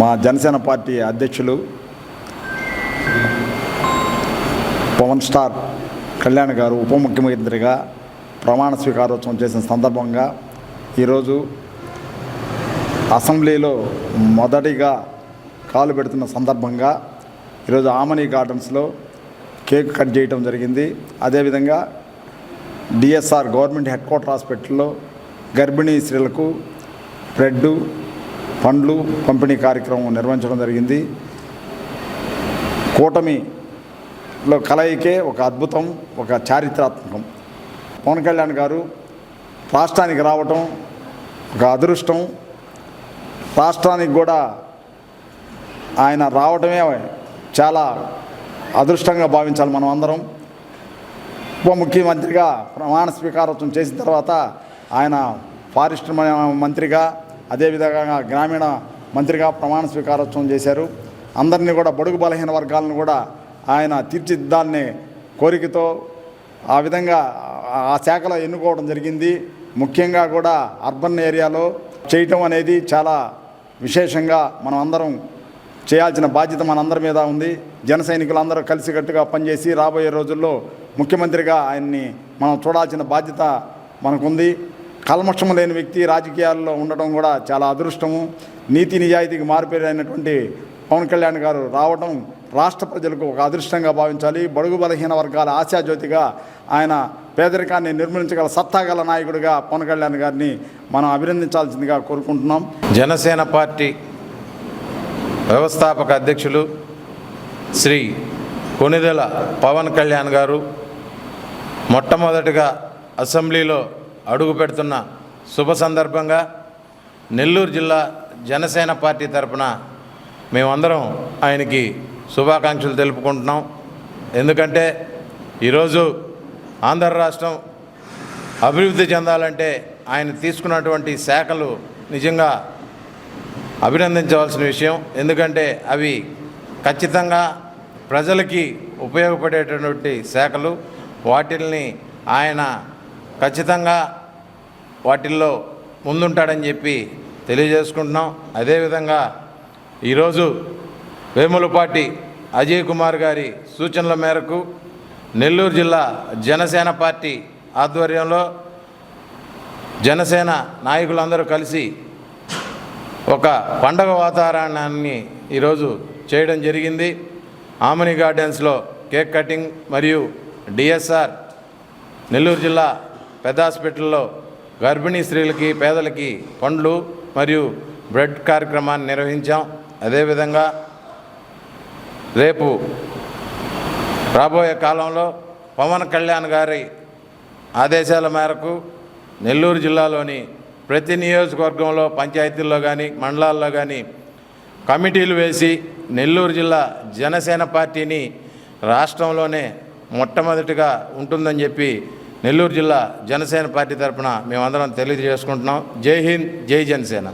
మా జనసేన పార్టీ అధ్యక్షులు పవన్ స్టార్ కళ్యాణ్ గారు ఉప ముఖ్యమంత్రిగా ప్రమాణ స్వీకారోత్సవం చేసిన సందర్భంగా ఈరోజు అసెంబ్లీలో మొదటిగా కాలు పెడుతున్న సందర్భంగా ఈరోజు ఆమనీ గార్డెన్స్లో కేక్ కట్ చేయడం జరిగింది. అదేవిధంగా డిఎస్ఆర్ గవర్నమెంట్ హెడ్ క్వార్టర్ హాస్పిటల్లో గర్భిణీ స్త్రీలకు బ్రెడ్ పండ్లు పంపిణీ కార్యక్రమం నిర్వహించడం జరిగింది. కూటమిలో కలయికే ఒక అద్భుతం ఒక చారిత్రాత్మకం. పవన్ కళ్యాణ్ గారు రాష్ట్రానికి రావటం ఒక అదృష్టం. రాష్ట్రానికి కూడా ఆయన రావటమే చాలా అదృష్టంగా భావించాలి మనం అందరం. ఉప ముఖ్యమంత్రిగా ప్రమాణ స్వీకారోత్సవం చేసిన తర్వాత ఆయన ఫారెస్ట్ మంత్రిగా అదేవిధంగా గ్రామీణ మంత్రిగా ప్రమాణ స్వీకారోత్సవం చేశారు. అందరినీ కూడా బడుగు బలహీన వర్గాలను కూడా ఆయన తీర్చిదిద్దాలని కోరికతో ఆ విధంగా ఆ- ఆ శాఖలో ఎన్నుకోవడం జరిగింది. ముఖ్యంగా కూడా అర్బన్ ఏరియాలో చేయటం అనేది చాలా విశేషంగా మనం అందరం చేయాల్సిన బాధ్యత మనందరి మీద ఉంది. జన సైనికులందరూ కలిసికట్టుగా పనిచేసి రాబోయే రోజుల్లో ముఖ్యమంత్రిగా ఆయన్ని మనం చూడాల్సిన బాధ్యత మనకుంది. కల్మషం లేని వ్యక్తి రాజకీయాల్లో ఉండటం కూడా చాలా అదృష్టము. నీతి నిజాయితీకి మారిపోయినటువంటి పవన్ కళ్యాణ్ గారు రావడం రాష్ట్ర ప్రజలకు ఒక అదృష్టంగా భావించాలి. బడుగు బలహీన వర్గాల ఆశాజ్యోతిగా ఆయన పేదరికాన్ని నిర్మూలించగల సత్తాగల నాయకుడిగా పవన్ కళ్యాణ్ గారిని మనం అభినందించాల్సిందిగా కోరుకుంటున్నాం. జనసేన పార్టీ వ్యవస్థాపక అధ్యక్షులు శ్రీ కొనిదెల పవన్ కళ్యాణ్ గారు మొట్టమొదటిగా అసెంబ్లీలో అడుగు పెడుతున్న శుభ సందర్భంగా నెల్లూరు జిల్లా జనసేన పార్టీ తరపున మేమందరం ఆయనకి శుభాకాంక్షలు తెలుపుకుంటున్నాం. ఎందుకంటే ఈరోజు ఆంధ్ర రాష్ట్రం అభివృద్ధి చెందాలంటే ఆయన తీసుకున్నటువంటి శాఖలు నిజంగా అభినందించవలసిన విషయం. ఎందుకంటే అవి ఖచ్చితంగా ప్రజలకి ఉపయోగపడేటటువంటి శాఖలు. వాటిల్ని ఆయన ఖచ్చితంగా వాటిల్లో ముందుంటాడని చెప్పి తెలియజేసుకుంటున్నాం. అదేవిధంగా ఈరోజు వేములపాటి అజయ్ కుమార్ గారి సూచనల మేరకు నెల్లూరు జిల్లా జనసేన పార్టీ ఆధ్వర్యంలో జనసేన నాయకులందరూ కలిసి ఒక పండగ వాతావరణాన్ని ఈరోజు చేయడం జరిగింది. ఆమని గార్డెన్స్లో కేక్ కటింగ్ మరియు డిఎస్ఆర్ నెల్లూరు జిల్లా పెద్ద హాస్పిటల్లో గర్భిణీ స్త్రీలకి పేదలకి పండ్లు మరియు బ్రెడ్ కార్యక్రమాన్ని నిర్వహించాం. అదేవిధంగా రేపు రాబోయే కాలంలో పవన్ కళ్యాణ్ గారి ఆదేశాల మేరకు నెల్లూరు జిల్లాలోని ప్రతి నియోజకవర్గంలో పంచాయతీల్లో కానీ మండలాల్లో కానీ కమిటీలు వేసి నెల్లూరు జిల్లా జనసేన పార్టీని రాష్ట్రంలోనే మొట్టమొదటిగా ఉంటుందని చెప్పి నెల్లూరు జిల్లా జనసేన పార్టీ తరఫున మేమందరం తెలియజేసుకుంటున్నాం. జై హింద్ జై జనసేన.